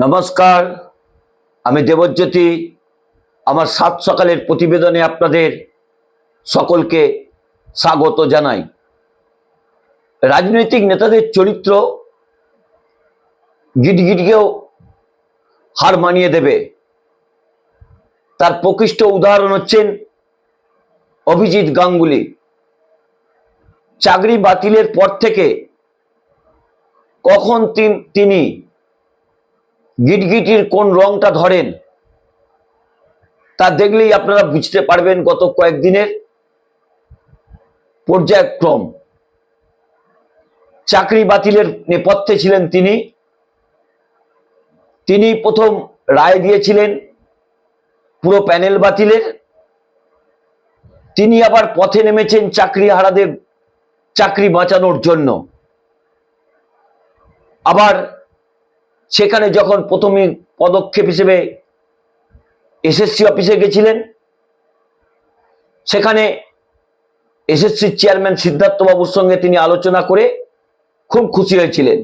নমস্কার, আমি দেবজ্যোতি। আমার সাত সকালের প্রতিবেদনে আপনাদের সকলকে স্বাগত জানাই। রাজনৈতিক নেতাদের চরিত্র গিটগিটকেও হার মানিয়ে দেবে। তার প্রকৃষ্ট উদাহরণ হচ্ছেন অভিজিৎ গাঙ্গুলি। চাকরি বাতিলের পর থেকে কখন তিন- গিটগিটির কোন রংটা ধরেন, তা দেখলেই আপনারা বুঝতে পারবেন গত কয়েকদিনের পর্যায়ক্রম। চাকরি বাতিলের নেপথ্যে ছিলেন তিনি। তিনি প্রথম রায় দিয়েছিলেন পুরো প্যানেল বাতিলের। তিনি আবার পথে নেমেছেন চাকরি হারাদের, চাকরি বাঁচানোর জন্য। আবার সেখানে যখন প্রথমে পদক্ষেপ হিসেবে এসএসসি অফিসে গেছিলেন, সেখানে এসএসসি চেয়ারম্যান সিদ্ধার্থবাবুর সঙ্গে তিনি আলোচনা করে খুব খুশি হয়েছিলেন।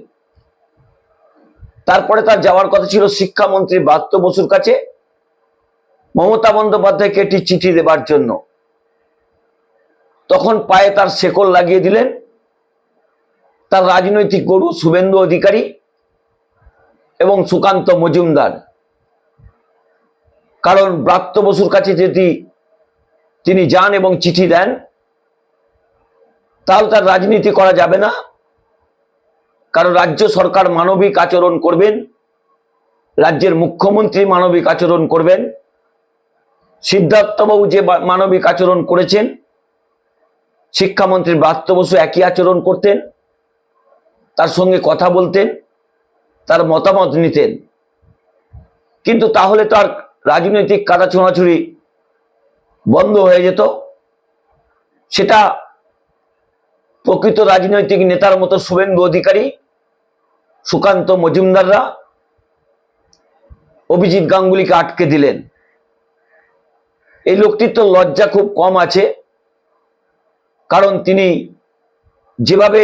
তারপরে তার যাওয়ার কথা ছিল শিক্ষামন্ত্রী ব্রাত্য বসুর কাছে মমতা বন্দ্যোপাধ্যায়কে একটি চিঠি দেবার জন্য। তখন পায়ে তার শেকল লাগিয়ে দিলেন। তার রাজনৈতিক গরু শুভেন্দু অধিকারী এবং সুকান্ত মজুমদার। কারণ ব্রাত্য বসুর কাছে যদি তিনি যান এবং চিঠি দেন তাহলে তার রাজনীতি করা যাবে না। কারণ রাজ্য সরকার মানবিক আচরণ করবেন, রাজ্যের মুখ্যমন্ত্রী মানবিক আচরণ করবেন। সিদ্ধার্থবাবু যে মানবিক আচরণ করেছেন, শিক্ষামন্ত্রী ব্রাত্য বসু একই আচরণ করতেন, তার সঙ্গে কথা বলতেন। তার মতামত নিতেন। কিন্তু তাহলে তো আর রাজনৈতিক কাদা ছোঁড়াছুড়ি বন্ধ হয়ে যেত। সেটা প্রকৃত রাজনৈতিক নেতার মতো শুভেন্দু অধিকারী, সুকান্ত মজুমদাররা, অভিজিৎ গাঙ্গুলিকে আটকে দিলেন। এই লোকটির তো লজ্জা খুব কম আছে, কারণ তিনি যেভাবে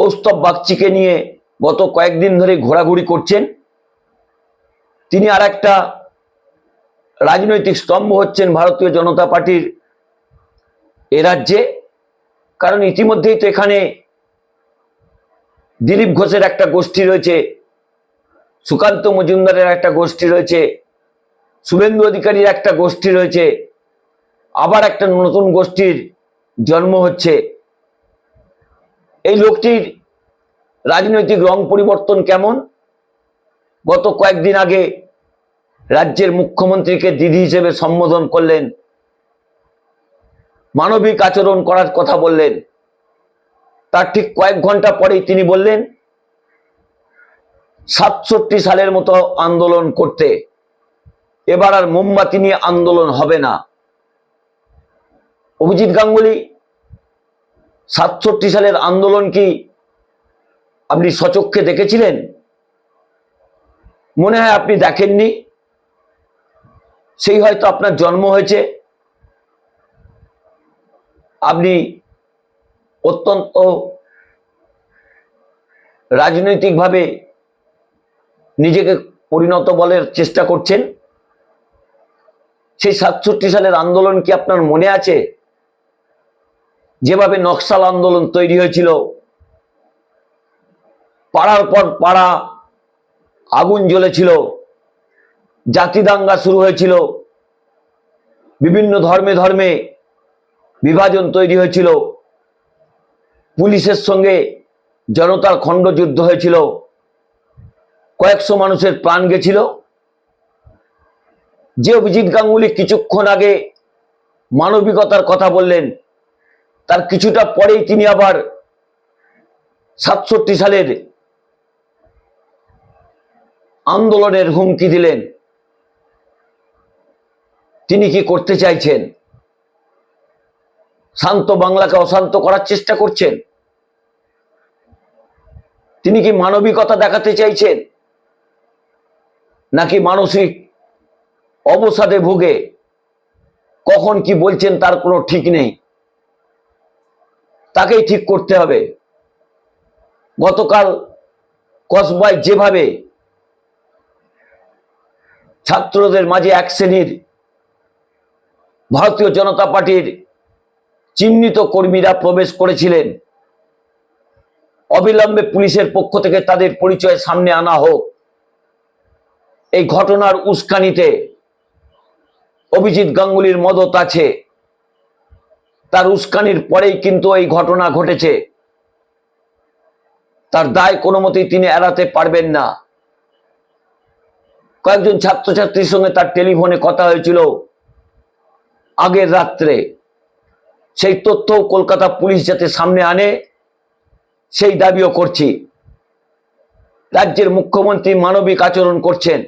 কৌস্তব বাগচিকে নিয়ে গত কয়েকদিন ধরে ঘোরাঘুরি করছেন। তিনি আর একটা রাজনৈতিক স্তম্ভ হচ্ছেন ভারতীয় জনতা পার্টির এ রাজ্যে। কারণ ইতিমধ্যেই তো এখানে দিলীপ ঘোষের একটা গোষ্ঠী রয়েছে, সুকান্ত মজুমদারের একটা গোষ্ঠী রয়েছে, শুভেন্দু অধিকারীর একটা গোষ্ঠী রয়েছে, আবার একটা নতুন গোষ্ঠীর জন্ম হচ্ছে। এই লোকটির রাজনৈতিক রং পরিবর্তন কেমন? গত কয়েকদিন আগে রাজ্যের মুখ্যমন্ত্রীকে দিদি হিসেবে সম্বোধন করলেন, মানবিক আচরণ করার কথা বললেন। তার ঠিক কয়েক ঘণ্টা পরেই তিনি বললেন, সাতষট্টি সালের মতো আন্দোলন করতে, এবার আর মোমবাতি নিয়ে আন্দোলন হবে না। অভিজিৎ গাঙ্গুলি সাতষট্টি সালের আন্দোলন কি আপনি সচক্ষে দেখেছিলেন? মনে হয় আপনি দেখেননি। সেই হয়তো আপনার জন্ম হয়েছে। আপনি অত্যন্ত রাজনৈতিকভাবে নিজেকে পরিণত বলের চেষ্টা করছেন। সেই সাতষট্টি সালের আন্দোলন কি আপনার মনে আছে? যেভাবে নকশাল আন্দোলন তৈরি হয়েছিল, পাড়ার পর পাড়া আগুন জ্বলেছিল জাতি দাঙ্গা শুরু হয়েছিল, বিভিন্ন ধর্মে ধর্মে বিভাজন তৈরি হয়েছিল, পুলিশের সঙ্গে জনতার খণ্ডযুদ্ধ হয়েছিল, কয়েকশো মানুষের প্রাণ গেছিল। যে অভিজিৎ গাঙ্গুলি কিছুক্ষণ আগে মানবিকতার কথা বললেন তার কিছুটা পরেই তিনি আবার সাতষট্টি সালের আন্দোলনের হুমকি দিলেন। তিনি কি করতে চাইছেন? শান্ত বাংলাকে অশান্ত করার চেষ্টা করছেন? তিনি কি মানবিকতা দেখাতে চাইছেন? নাকি মানসিক অবসাদে ভুগে? কখন কি বলছেন তার কোনো ঠিক নেই। তাকেই ঠিক করতে হবে। গতকাল কসবায় যেভাবে ছাত্রদের মাঝে এক শ্রেণির ভারতীয় জনতা পার্টির চিহ্নিত কর্মীরা প্রবেশ করেছিলেন, অবিলম্বে পুলিশের পক্ষ থেকে তাদের পরিচয় সামনে আনা হোক। এই ঘটনার উস্কানিতে অভিজিৎ গাঙ্গুলির মদত আছে। তার উস্কানির পরেই কিন্তু এই ঘটনা ঘটেছে। তার দায় কোনো মতেই তিনি এড়াতে পারবেন না। কয়েকজন ছাত্রছাত্রীর সঙ্গে তার টেলিফোনে কথা হয়েছিল আগের রাত্রে। সেই তথ্য কলকাতা পুলিশ যাতে সামনে আনে, সেই দাবিও করছি। রাজ্যের মুখ্যমন্ত্রী মানবিক আচরণ করছেন,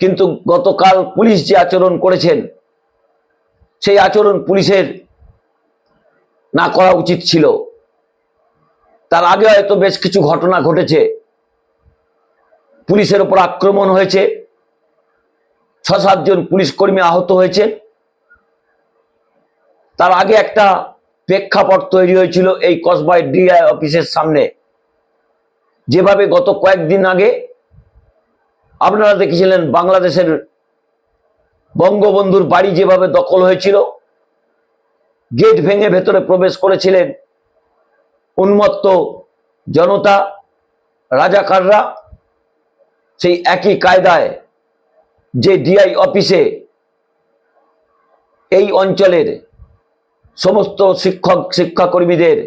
কিন্তু গতকাল পুলিশ যে আচরণ করেছেন সেই আচরণ পুলিশের না করা উচিত ছিল। তার আগে হয়তো বেশ কিছু ঘটনা ঘটেছে। পুলিশের ওপর আক্রমণ হয়েছে। ছ সাতজন পুলিশ কর্মী আহত হয়েছে। তার আগে একটা প্রেক্ষাপট তৈরি হয়েছিল এই কসবাই ডিআই অফিসের সামনে। যেভাবে গত কয়েকদিন আগে আপনারা দেখেছিলেন বাংলাদেশের বঙ্গবন্ধুর বাড়ি যেভাবে দখল হয়েছিল, গেট ভেঙে ভেতরে প্রবেশ করেছিলেন উন্মত্ত জনতা, রাজাকাররা, সেই একই কায়দায় যে ডিআই অফিসে এই অঞ্চলের সমস্ত শিক্ষক, শিক্ষাকর্মীদের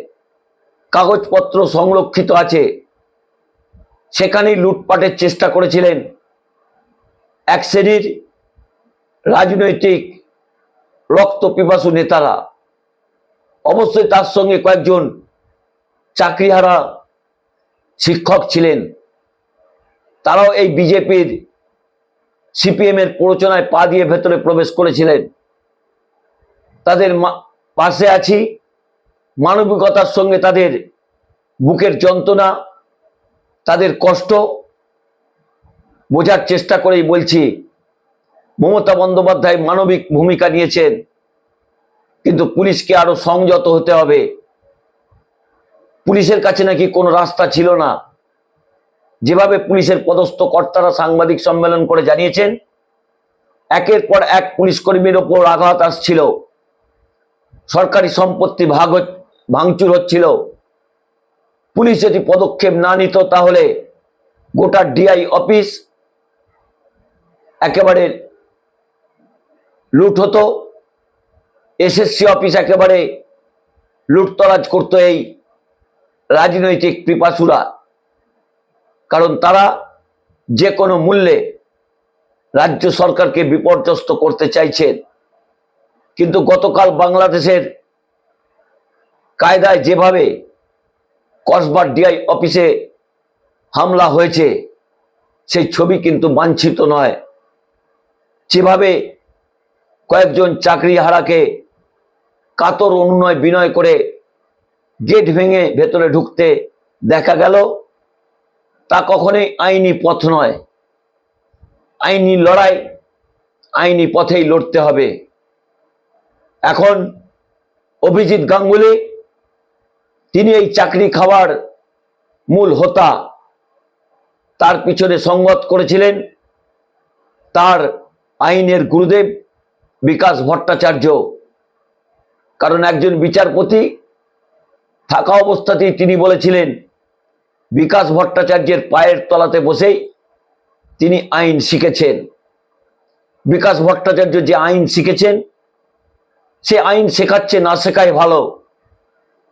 কাগজপত্র সংরক্ষিত আছে, সেখানেই লুটপাটের চেষ্টা করেছিলেন এক শ্রেণির রাজনৈতিক রক্ত পিপাসু নেতারা, অবশ্যই তার সঙ্গে কয়েকজন চাকরিহারা শিক্ষক ছিলেন। তারাও এই বিজেপির সিপিএম এর প্ররোচনায় পা দিয়ে ভেতরে প্রবেশ করেছিলেন। তাদের পাশে আছি। মানবিকতার সঙ্গে তাদের বুকের যন্ত্রণা, তাদের কষ্ট বোঝার চেষ্টা করেই বলছি মমতা বন্দ্যোপাধ্যায় মানবিক ভূমিকা নিয়েছেন। কিন্তু পুলিশকে আরও সংযত হতে হবে। পুলিশের কাছে নাকি কোনো রাস্তা ছিল না। যেভাবে পুলিশের পদস্থ কর্তারা সাংবাদিক সম্মেলন করে জানিয়েছেন, একের পর এক পুলিশ কর্মীর ওপর আঘাত আসছিল। সরকারি সম্পত্তি ভাগ ভাঙচুর হচ্ছিল। পুলিশ যদি পদক্ষেপ না নিত তাহলে গোটা ডিআই অফিস একেবারে লুট হতো। এসএসসি অফিস একেবারে লুটতরাজ করতো এই রাজনৈতিক পিপাসুরা। কারণ তারা যে কোনো মূল্যে রাজ্য সরকারকে বিপর্যস্ত করতে চাইছেন কিন্তু গতকাল বাংলাদেশের কায়দায় যেভাবে কসবার ডিআই অফিসে হামলা হয়েছে, সেই ছবি কিন্তু বাঞ্ছিত নয়। যেভাবে কয়েকজন চাকরি হারাকে কাতর অনুনয় বিনয় করে গেট ভেঙে ভেতরে ঢুকতে দেখা গেল। তা কখনোই আইনি পথ নয়। আইনি লড়াই আইনি পথেই লড়তে হবে। এখন অভিজিৎ গাঙ্গুলি, তিনি এই চাকরি খাওয়ার মূল হোতা। তার পিছনে সঙ্গত করেছিলেন। তার আইনের গুরুদেব বিকাশ ভট্টাচার্য। কারণ একজন বিচারপতি থাকা অবস্থাতেই তিনি বলেছিলেন, বিকাশ ভট্টাচার্যের পায়ের তলাতে বসেই তিনি আইন শিখেছেন। বিকাশ ভট্টাচার্য যে আইন শিখেছেন, সে আইন শেখাচ্ছে না শেখায় ভালো।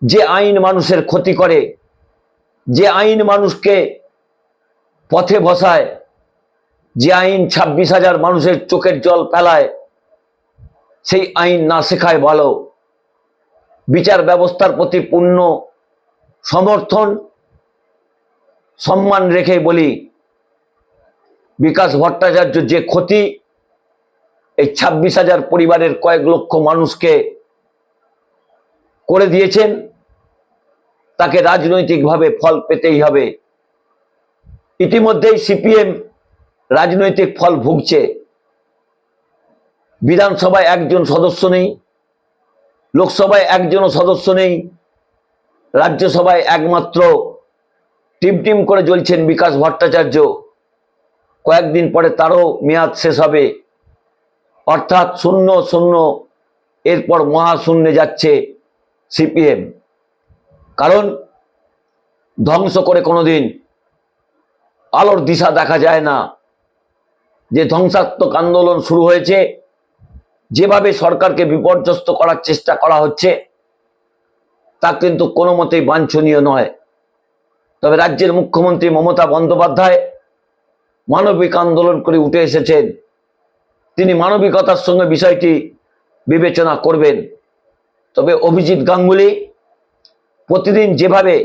যে আইন মানুষের ক্ষতি করে, যে আইন মানুষকে পথে বসায়, যে আইন ছাব্বিশ হাজার মানুষের চোখের জল ফেলায় সেই আইন না শেখায় ভালো। বিচার ব্যবস্থার প্রতি পূর্ণ সমর্থন, সম্মান রেখে বলি, বিকাশ ভট্টাচার্য যে ক্ষতি এই ছাব্বিশ হাজার পরিবারের কয়েক লক্ষ মানুষকে করে দিয়েছেন, তাকে রাজনৈতিকভাবে ফল পেতেই হবে। ইতিমধ্যেই সিপিএম রাজনৈতিক ফল ভুগছে। বিধানসভায় একজন সদস্য নেই, লোকসভায় একজনও সদস্য নেই, রাজ্যসভায় একমাত্র টিম টিম করে জ্বলছেন বিকাশ ভট্টাচার্য। কয়েকদিন পরে তারও মেয়াদ শেষ হবে। অর্থাৎ শূন্য শূন্য এরপর মহাশূন্যে যাচ্ছে সিপিএম। কারণ ধ্বংস করে কোনোদিন আলোর দিশা দেখা যায় না। যে ধ্বংসাত্মক আন্দোলন শুরু হয়েছে যেভাবে সরকারকে বিপর্যস্ত করার চেষ্টা করা হচ্ছে, তা কিন্তু কোনো মতেই বাঞ্ছনীয় নয়। তবে রাজ্যের মুখ্যমন্ত্রী মমতা বন্দ্যোপাধ্যায় মানবিক আন্দোলন করে উঠে এসেছেন। তিনি মানবিকতার সঙ্গে বিষয়টি বিবেচনা করবেন। তবে অভিজিৎ গাঙ্গুলি প্রতিদিন যেভাবে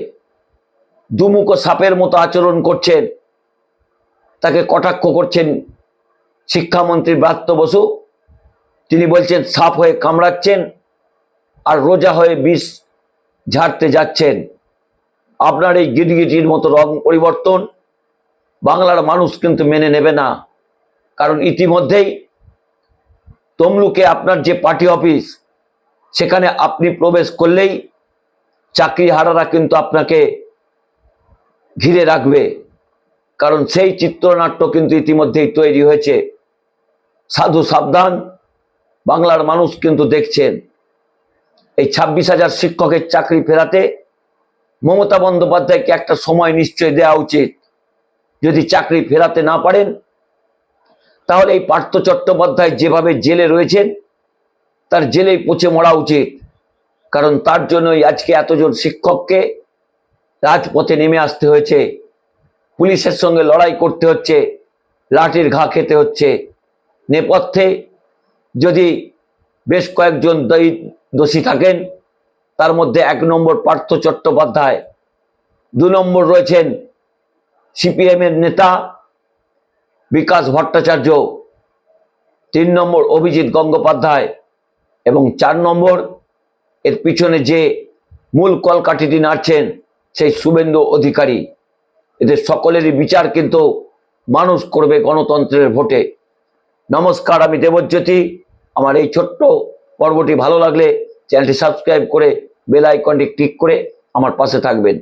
দুমুখ সাপের মতো আচরণ করছেন, তাকে কটাক্ষ করছেন শিক্ষামন্ত্রী ব্রাত্য বসু। তিনি বলছেন, সাপ হয়ে কামড়াচ্ছেন আর রোজা হয়ে বিষ ঝাড়তে যাচ্ছেন। আপনার এই গিটগিটির মতো রং পরিবর্তন বাংলার মানুষ কিন্তু মেনে নেবে না। কারণ ইতিমধ্যেই তমলুকে আপনার যে পার্টি অফিস, সেখানে আপনি প্রবেশ করলেই চাকরি হারারা কিন্তু আপনাকে ঘিরে রাখবে। কারণ সেই চিত্রনাট্য কিন্তু ইতিমধ্যেই তৈরি হয়েছে। সাধু সাবধান বাংলার মানুষ কিন্তু দেখছেন, এই ছাব্বিশ হাজার শিক্ষকের চাকরি ফেরাতে মমতা বন্দ্যোপাধ্যায়কে একটা সময় নিশ্চয় দেওয়া উচিত। যদি চাকরি ফেরাতে না পারেন, তাহলে এই পার্থ চট্টোপাধ্যায় যেভাবে জেলে রয়েছেন, তার জেলেই পচে মরা উচিত। কারণ তার জন্যই আজকে এতজন শিক্ষককে রাজপথে নেমে আসতে হয়েছে, পুলিশের সঙ্গে লড়াই করতে হচ্ছে, লাঠির ঘা খেতে হচ্ছে, নেপথ্যে যদি বেশ কয়েকজন দয়ী- দোষী থাকেন, তার মধ্যে এক নম্বর পার্থ চট্টোপাধ্যায়, দু নম্বর রয়েছেন সিপিএমের নেতা বিকাশ ভট্টাচার্য, তিন নম্বর অভিজিৎ গঙ্গোপাধ্যায় এবং চার নম্বর এর পিছনে যে মূল কলকাঠিটি নাড়ছেন সেই শুভেন্দু অধিকারী। এদের সকলেরই বিচার কিন্তু মানুষ করবে গণতন্ত্রের ভোটে। নমস্কার, আমি দেবজ্যোতি। আমার এই ছোট্ট পর্বটি ভালো লাগলে চ্যানেলটি সাবস্ক্রাইব করে বেল আইকনটি ক্লিক করে আমার পাশে থাকবেন।